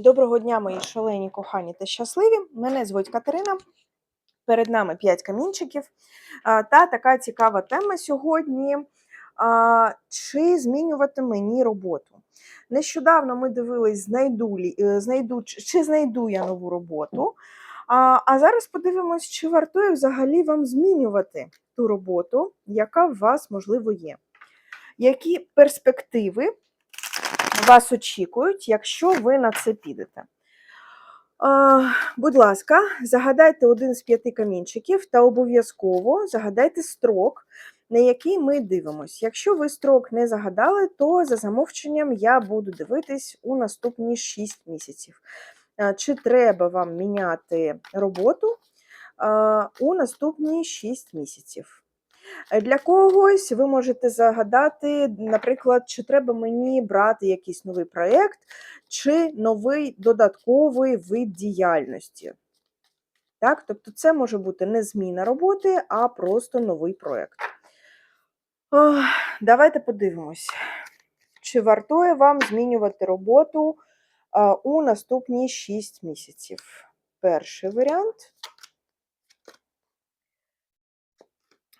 Доброго дня, мої шалені, кохані та щасливі. Мене звуть Катерина. Перед нами 5 камінчиків. Та така цікава тема сьогодні. Чи змінювати мені роботу? Нещодавно ми дивились, знайду, е, знайду, чи- знайду я нову роботу. А, а зараз подивимось, чи вартує взагалі вам змінювати ту роботу, яка в вас, можливо, є. Які перспективи вас очікують, якщо ви на це підете. Будь ласка, загадайте один з п'яти камінчиків та обов'язково загадайте строк, на який ми дивимося. Якщо ви строк не загадали, то за замовченням я буду дивитись у наступні 6 місяців. Чи треба вам міняти роботу у наступні 6 місяців? Е, Для когось ви можете загадати, наприклад, чи треба мені брати якийсь новий проєкт, чи новий додатковий вид діяльності. Так? Тобто це може бути не зміна роботи, а просто новий проєкт. Давайте подивимось, чи вартує вам змінювати роботу у наступні 6 місяців. Перший варіант.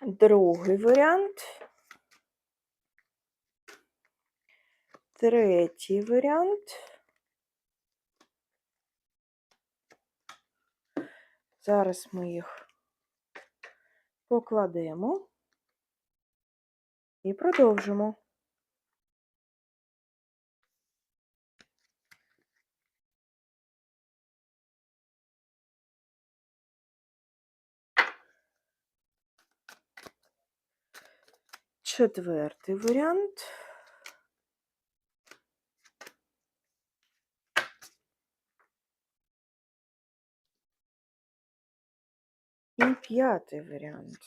Другий варіант. Третій варіант. Зараз ми їх покладемо і продовжимо. Четвертий варіант. І п'ятий варіант.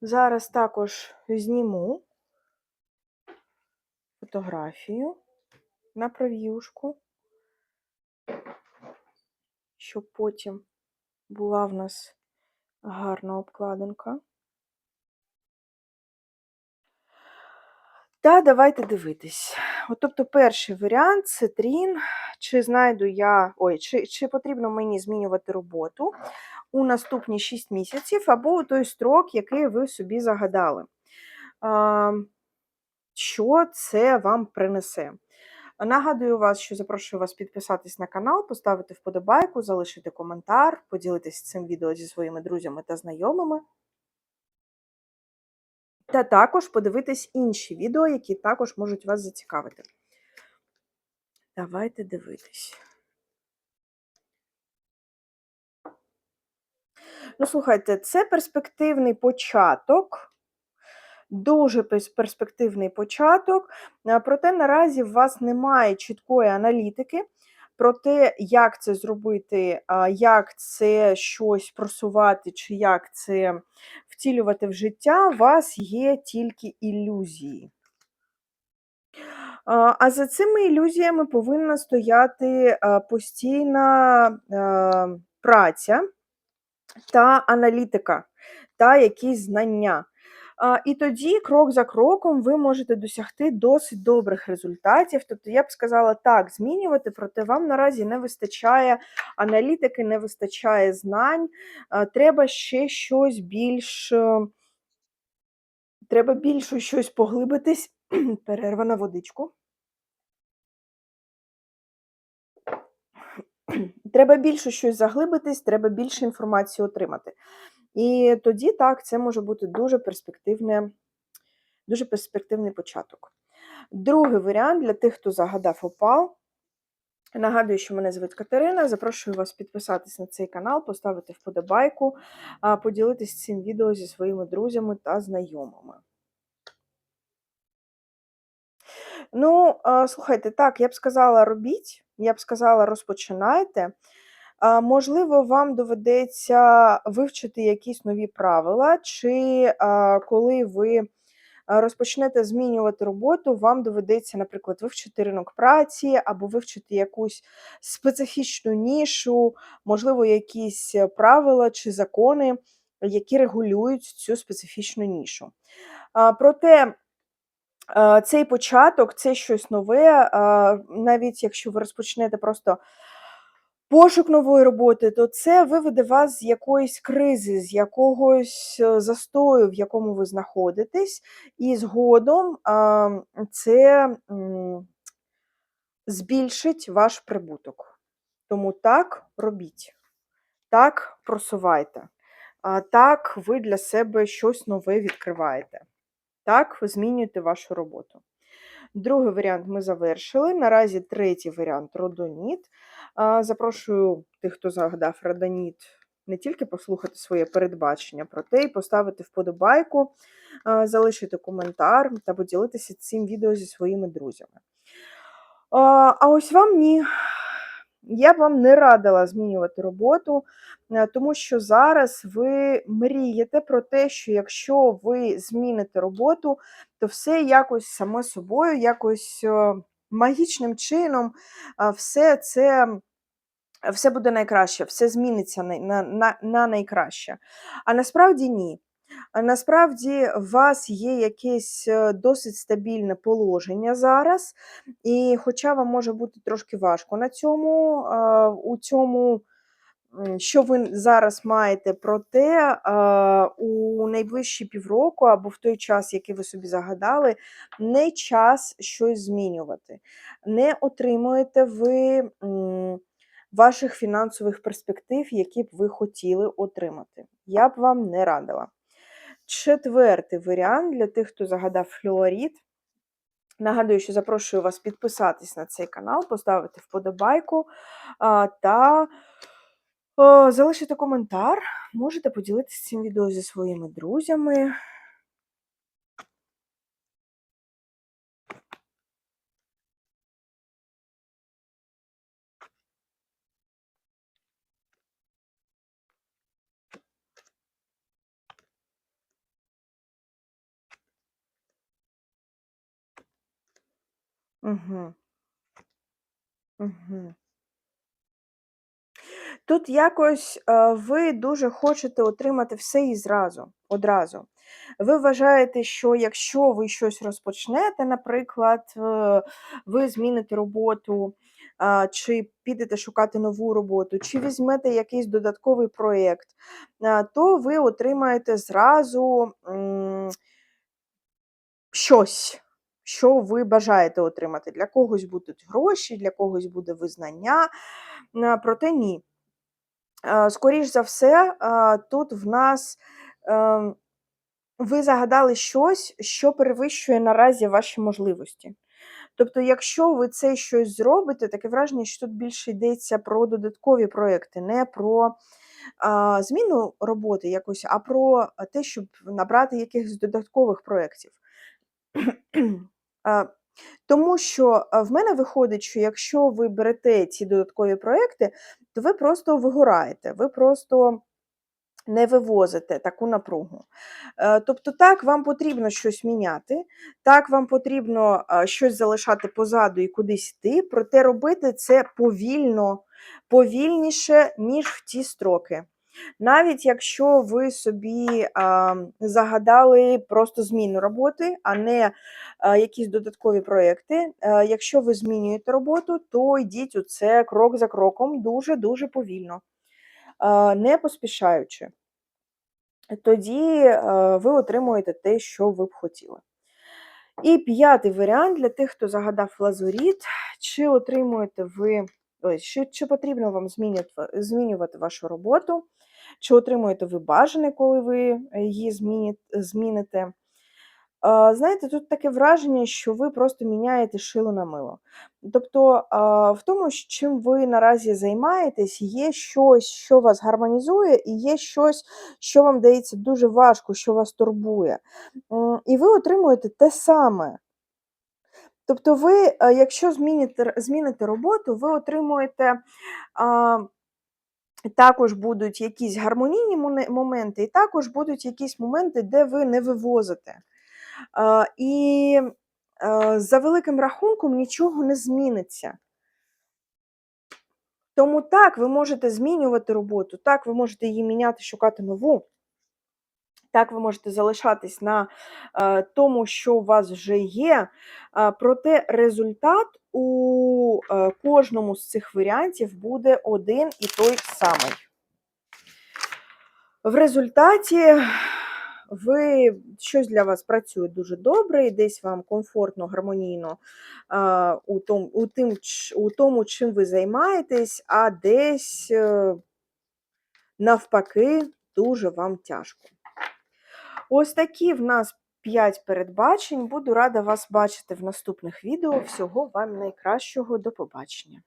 Зараз також зніму фотографію на прев'юшку, щоб потім була в нас гарна обкладинка. Та давайте дивитись. От, тобто, перший варіант це трін. Чи знайду я, ой, чи, чи потрібно мені змінювати роботу у наступні 6 місяців, або у той строк, який ви собі загадали. Що це вам принесе? Нагадую вас, що запрошую вас підписатись на канал, поставити вподобайку, залишити коментар, поділитися цим відео зі своїми друзями та знайомими. Та також подивитись інші відео, які також можуть вас зацікавити. Давайте дивитись. Ну, слухайте, це перспективний початок, дуже перспективний початок. Проте наразі в вас немає чіткої аналітики про те, як це зробити, як це щось просувати, чи як це втілювати в життя, у вас є тільки ілюзії. А а за цими ілюзіями повинна стояти постійна праця та аналітика, та якісь знання. І тоді, крок за кроком, ви можете досягти досить добрих результатів. Тобто, я б сказала, так, змінювати, проте вам наразі не вистачає аналітики, не вистачає знань. Треба ще щось більш. е, Треба більше щось поглибитись. Перерва на водичку. Треба більше щось заглибитись, треба більше інформації отримати. І тоді так, це може бути дуже перспективне, дуже перспективний початок. Другий варіант для тих, хто загадав опал. Нагадую, що мене звуть Катерина. Запрошую вас підписатись на цей канал, поставити вподобайку, поділитись цим відео зі своїми друзями та знайомими. Ну, слухайте, так, я б сказала, робіть, я б сказала, розпочинайте. Можливо, вам доведеться вивчити якісь нові правила, чи коли ви розпочнете змінювати роботу, вам доведеться, наприклад, вивчити ринок праці або вивчити якусь специфічну нішу, можливо, якісь правила чи закони, які регулюють цю специфічну нішу. Проте цей початок це щось нове, навіть якщо ви розпочнете просто пошук нової роботи, то це виведе вас з якоїсь кризи, з якогось е, застою, в якому ви знаходитесь, і згодом це збільшить ваш прибуток. Тому так робіть, так просувайте, так ви для себе щось нове відкриваєте. Так, змінюєте вашу роботу. Другий варіант ми завершили. Наразі третій варіант родоніт. Запрошую тих, хто загадав родоніт, не тільки послухати своє передбачення, проте й поставити вподобайку, залишити коментар та поділитися цим відео зі своїми друзями. А ось вам ні. Я б вам не радила змінювати роботу, е, тому що зараз ви мрієте про те, що якщо ви зміните роботу, то все якось само собою, якось е, магічним чином, все це. Все буде найкраще, все зміниться на, на, на, на найкраще. А насправді ні. Насправді у вас є якесь е, досить стабільне положення зараз, і хоча вам може бути трошки важко на цьому, е, у цьому, що ви зараз маєте, проте е, у найближчі півроку або в той час, який ви собі загадали, не час щось змінювати. Не отримуєте ви ваших фінансових перспектив, які б ви хотіли отримати. Я б вам не радила. Четвертий варіант для тих, хто загадав флюорід. Нагадую, що запрошую вас підписатись на цей канал, поставити вподобайку та залишити коментар. Можете поділитися цим відео зі своїми друзями. Угу. Угу. Тут якось е, ви дуже хочете отримати все і зразу, одразу. Ви вважаєте, що якщо ви щось розпочнете, наприклад, е, ви зміните роботу, чи підете шукати нову роботу, чи візьмете якийсь додатковий проєкт, а, то ви отримаєте зразу щось, що ви бажаєте отримати. Для когось будуть гроші, для когось буде визнання, проте ні. Е, Скоріш за все, тут в нас ем, ви загадали щось, що перевищує наразі ваші можливості. Тобто, якщо ви це щось зробите, таке враження, що тут більше йдеться про додаткові проекти, не про а, зміну роботи якось, а про те, щоб набрати якихось додаткових проєктів. Тому що в мене виходить, що якщо ви берете ці додаткові проекти, то ви просто вигораєте, ви просто не вивозите таку напругу. Е, Тобто, так, вам потрібно щось міняти, так, вам потрібно щось залишати позаду і кудись йти, проте робити це повільно, повільніше, ніж в ті строки. Навіть якщо ви собі а, загадали просто зміну роботи, а не а, якісь додаткові проекти. А, якщо ви змінюєте роботу, то йдіть у це крок за кроком, дуже-дуже повільно, а, не поспішаючи. Тоді е, ви отримуєте те, що ви б хотіли. І п'ятий варіант для тих, хто загадав лазуріт, чи отримуєте ви, ой, чи, чи потрібно вам змінювати, змінювати вашу роботу, чи отримуєте ви бажане, коли ви її зміните. Знаєте, тут таке враження, що ви просто міняєте шило на мило. Тобто в тому, чим ви наразі займаєтесь, є щось, що вас гармонізує, і є щось, що вам дається дуже важко, що вас турбує. І ви отримуєте те саме. Тобто, ви, е, якщо зміните, зміните роботу, ви отримуєте. Також будуть якісь гармонійні моменти, і також будуть якісь моменти, де ви не вивозите. І за великим рахунком нічого не зміниться. Тому так, ви можете змінювати роботу, так, ви можете її міняти, шукати нову. Так, ви можете залишатись на е, тому, що у вас вже є, е, проте результат у е, кожному з цих варіантів буде один і той самий. В результаті ви щось для вас працює дуже добре, і десь вам комфортно, гармонійно у, том, у, тим, у тому, чим ви займаєтесь, а десь навпаки дуже вам тяжко. Ось такі в нас 5 передбачень. Буду рада вас бачити в наступних відео. Всього вам найкращого. До побачення.